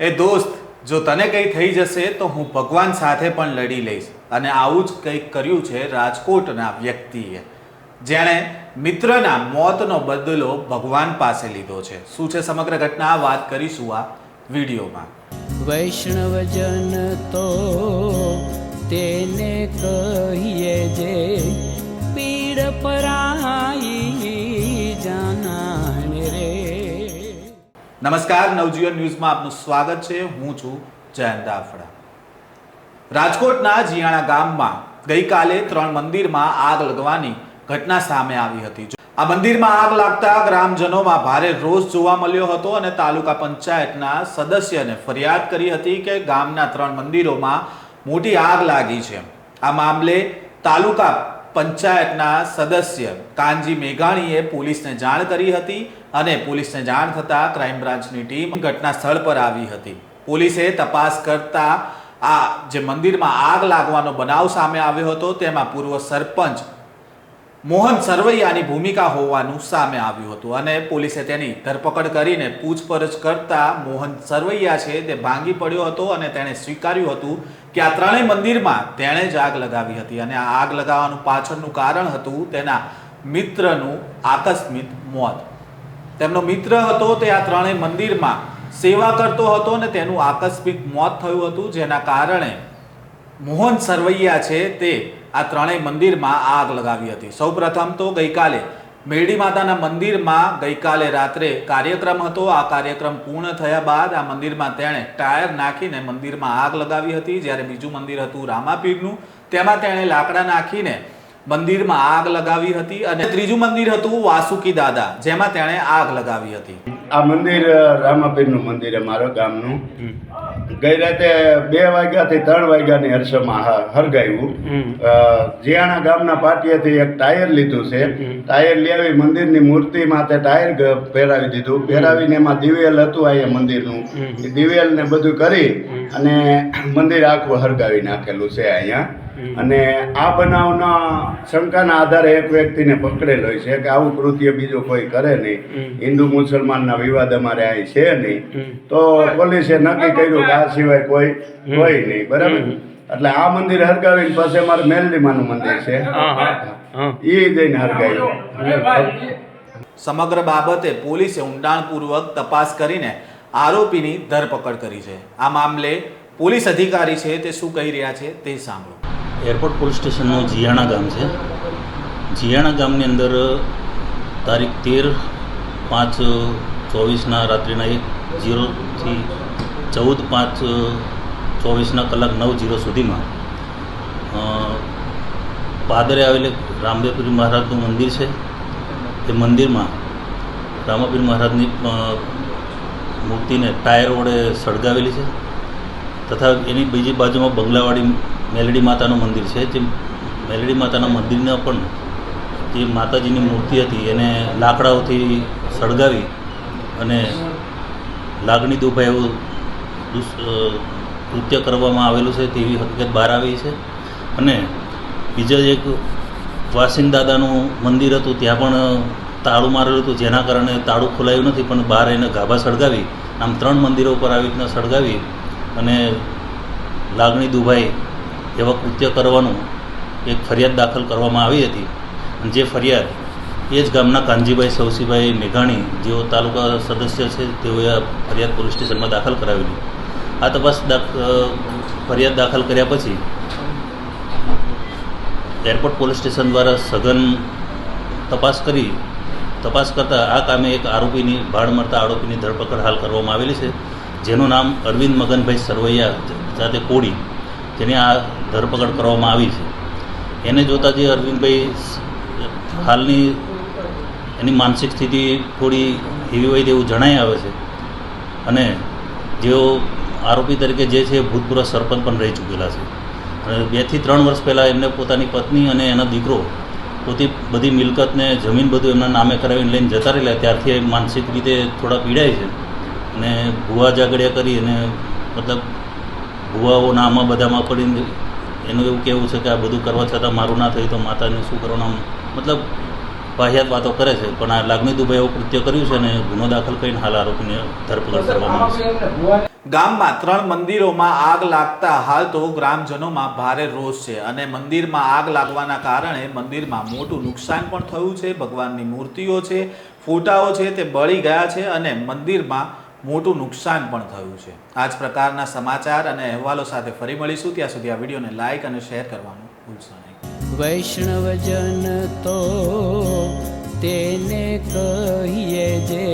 એ દોસ્ત, જો તને કંઈ થઈ જશે તો હું ભગવાન સાથે પણ લડી લઈશ. અને આવું જ કંઈક કર્યું છે રાજકોટના વ્યક્તિએ, જેણે મિત્રના મોતનો બદલો ભગવાન પાસે લીધો છે. શું છે સમગ્ર ઘટના? વાત કરીશું આ વિડીયોમાં. વૈષ્ણવજન તો તેને કહીએ જે, પીડ પરાઈ નમસ્કાર, નવજીવન ન્યૂઝમાં આપનું સ્વાગત છે. હું છું જયંત આફડા. રાજકોટના જીયાણા ગામમાં ગઈકાલે ત્રણ મંદિરમાં આગ લગવાની ઘટના સામે આવી હતી. આ મંદિરમાં આગ લાગતા ગ્રામજનોમાં ભારે રોષ જોવા મળ્યો હતો અને તાલુકા પંચાયતના સદસ્યને ફરિયાદ કરી હતી કે ગામના ત્રણ મંદિરોમાં મોટી આગ લાગી છે. આ મામલે તાલુકા પંચાયતના સદસ્ય કાનજી મેઘાણીએ પોલીસને જાણ કરી હતી અને પોલીસને જાણ થતાં ક્રાઇમ બ્રાન્ચની ટીમ ઘટના સ્થળ પર આવી હતી. પોલીસે તપાસ કરતા આ જે મંદિરમાં આગ લાગવાનો બનાવ સામે આવ્યો હતો, તેમાં પૂર્વ સરપંચ મોહન સરવૈયાની ભૂમિકા હોવાનું સામે આવ્યું હતું અને પોલીસે તેની ધરપકડ કરીને પૂછપરછ કરતા મોહન સરવૈયા છે તે ભાંગી પડ્યો હતો અને તેણે સ્વીકાર્યું હતું કે આ ત્રણેય મંદિરમાં તેણે જ આગ લગાવી હતી અને આ આગ લગાવવાનું પાછળનું કારણ હતું તેના મિત્રનું આકસ્મિક મોત. તેમનો મિત્ર હતો તે આ ત્રણેય મંદિરમાં સેવા કરતો હતો અને તેનું આકસ્મિક મોત થયું હતું જેના કારણે મોહન સરવૈયા છે તે આ ત્રણેય મંદિરમાં આગ લગાવી હતી. સૌપ્રથમ તો ગઈકાલે મેરડી માતાના મંદિરમાં ગઈકાલે રાત્રે કાર્યક્રમ હતો. આ કાર્યક્રમ પૂર્ણ થયા બાદ આ મંદિરમાં તેણે ટાયર નાખીને મંદિરમાં આગ લગાવી હતી. જ્યારે બીજું મંદિર હતું રામાપીરનું તેમાં તેણે લાકડા નાખીને મંદિરમાં આગ લગાવી હતી અને ત્રીજું મંદિર હતું વાસુકી દાદા જેમાં તેણે આગ લગાવી હતી. આ મંદિર રામાપીરનું મંદિર અમારા ગામનું. ગઈ રાતે બે વાગ્યાથી ત્રણ વાગ્યાની હર્ષમાં હરગાયું. જીયાણા ગામના પાટિયાથી એક ટાયર લીધું છે. ટાયર લેવી મંદિરની મૂર્તિ માથે ટાયર પહેરાવી દીધું. પહેરાવીને એમાં દિવેલ હતું અહીંયા મંદિરનું. દિવેલ ને બધું કરી અને મંદિર આખું હરગાવી નાખેલું છે અહીંયા. અને આ બનાવના શંકાના આધારે એક વ્યક્તિને પકડેલો છે કે આવું કૃત્ય બીજું કોઈ કરે નહીં. હિન્દુ મુસલમાનના વિવાદ અમારે અહીં છે નહીં. તો પોલીસે નક્કી કર્યું કે આ સિવાય કોઈ કોઈ નહીં. બરાબર? એટલે આ મંદિર હરગાવીને પાસે અમારે મેલડીમાનું મંદિર છે. એ જઈને હરગાવ્યું સમગ્ર બાબતે પોલીસે ઊંડાણપૂર્વક તપાસ કરીને આરોપીની ધરપકડ કરી છે. આ મામલે પોલીસ અધિકારી છે તે શું કહી રહ્યા છે તે સાંભળો. એરપોર્ટ પોલીસ સ્ટેશનનું જીયાણા ગામ છે. જીયાણા ગામની અંદર તારીખ તેર પાંચ ચોવીસના રાત્રિના એક જીરોથી ચૌદ પાંચ ચોવીસના કલાક નવ જીરો સુધીમાં પાદરે આવેલ રામદેવપુરી મહારાજનું મંદિર છે. તે મંદિરમાં રામાપીર મહારાજની મૂર્તિને ટાયર વડે સળગાવેલી છે. તથા એની બીજી બાજુમાં બંગલાવાડી મેલડી માતાનું મંદિર છે. જે મેલડી માતાના મંદિરને પણ જે માતાજીની મૂર્તિ હતી, એને લાકડાઓથી સળગાવી અને લાગણી દુભાઈ એવું કૃત્ય કરવામાં આવેલું છે તેવી હકીકત બહાર આવી છે. અને બીજા એક વાસિન દાદાનું મંદિર હતું, ત્યાં પણ તાળું મારેલું હતું, જેના કારણે તાળું ખોલાયું નથી, પણ બહાર એને ગાભા સળગાવી, આમ ત્રણ મંદિરો ઉપર આવી રીતના સળગાવી અને લાગણી દુભાઈ એવા કૃત્ય કરવાનું એક ફરિયાદ દાખલ કરવામાં આવી હતી. અને જે ફરિયાદ એ જ ગામના કાનજીભાઈ સવસીભાઈ મેઘાણી, જેઓ તાલુકા સદસ્ય છે, તેઓએ આ ફરિયાદ પોલીસ સ્ટેશનમાં દાખલ કરાવેલી. આ તપાસ ફરિયાદ દાખલ કર્યા પછી એરપોર્ટ પોલીસ સ્ટેશન દ્વારા સઘન તપાસ કરી તપાસ કરતાં આ કામે એક આરોપીની, ભાડ મળતા આરોપીની ધરપકડ હાલ કરવામાં આવેલી છે, જેનું નામ અરવિંદ મગનભાઈ સરવૈયા સાથે કોડી જેની આ ધરપકડ કરવામાં આવી છે. એને જોતાં જે અરવિંદભાઈ હાલની એની માનસિક સ્થિતિ થોડી એવી હોય તેવું જણાઈ આવે છે. અને જેઓ આરોપી તરીકે જે છે ભૂતપૂર્વ સરપંચ પણ રહી ચૂકેલા છે. અને બેથી ત્રણ વર્ષ પહેલાં એમને પોતાની પત્ની અને એનો દીકરો પોતે બધી મિલકતને, જમીન બધું એમના નામે કરાવીને લઈને જતા રહેલા. ત્યારથી માનસિક રીતે થોડા પીડાય છે. અને ભૂવા જાગડ્યા કરી અને મતલબ ભૂવાઓના આમાં બધામાં પડીને એનું એવું કહેવું છે કે આ બધું કરવા છતાં મારું ના થયું તો માતાને શું કરવાનું? મતલબ વાહિયાત વાતો કરે છે. પણ આ લાગણી દુભાઈ એવું કૃત્ય કર્યું છે અને ગુનો દાખલ કરીને હાલ આરોપીને ધરપકડ કરવામાં આવશે. ગામમાં ત્રણ મંદિરોમાં આગ લાગતા હાલ તો ગ્રામજનોમાં ભારે રોષ છે અને મંદિરમાં આગ લાગવાના કારણે મંદિરમાં મોટું નુકસાન પણ થયું છે, ભગવાનની મૂર્તિઓ છે, ફોટાઓ છે તે બળી ગયા છે અને મંદિરમાં મોટું નુકસાન પણ થયું છે. આ જ પ્રકારના સમાચાર અને અહેવાલો સાથે ફરી મળીશું. ત્યાં સુધી આ વિડીયોને લાઇક અને શેર કરવાનું ભૂલશો નહીં. વૈષ્ણવજન તો તેને કહીએ જે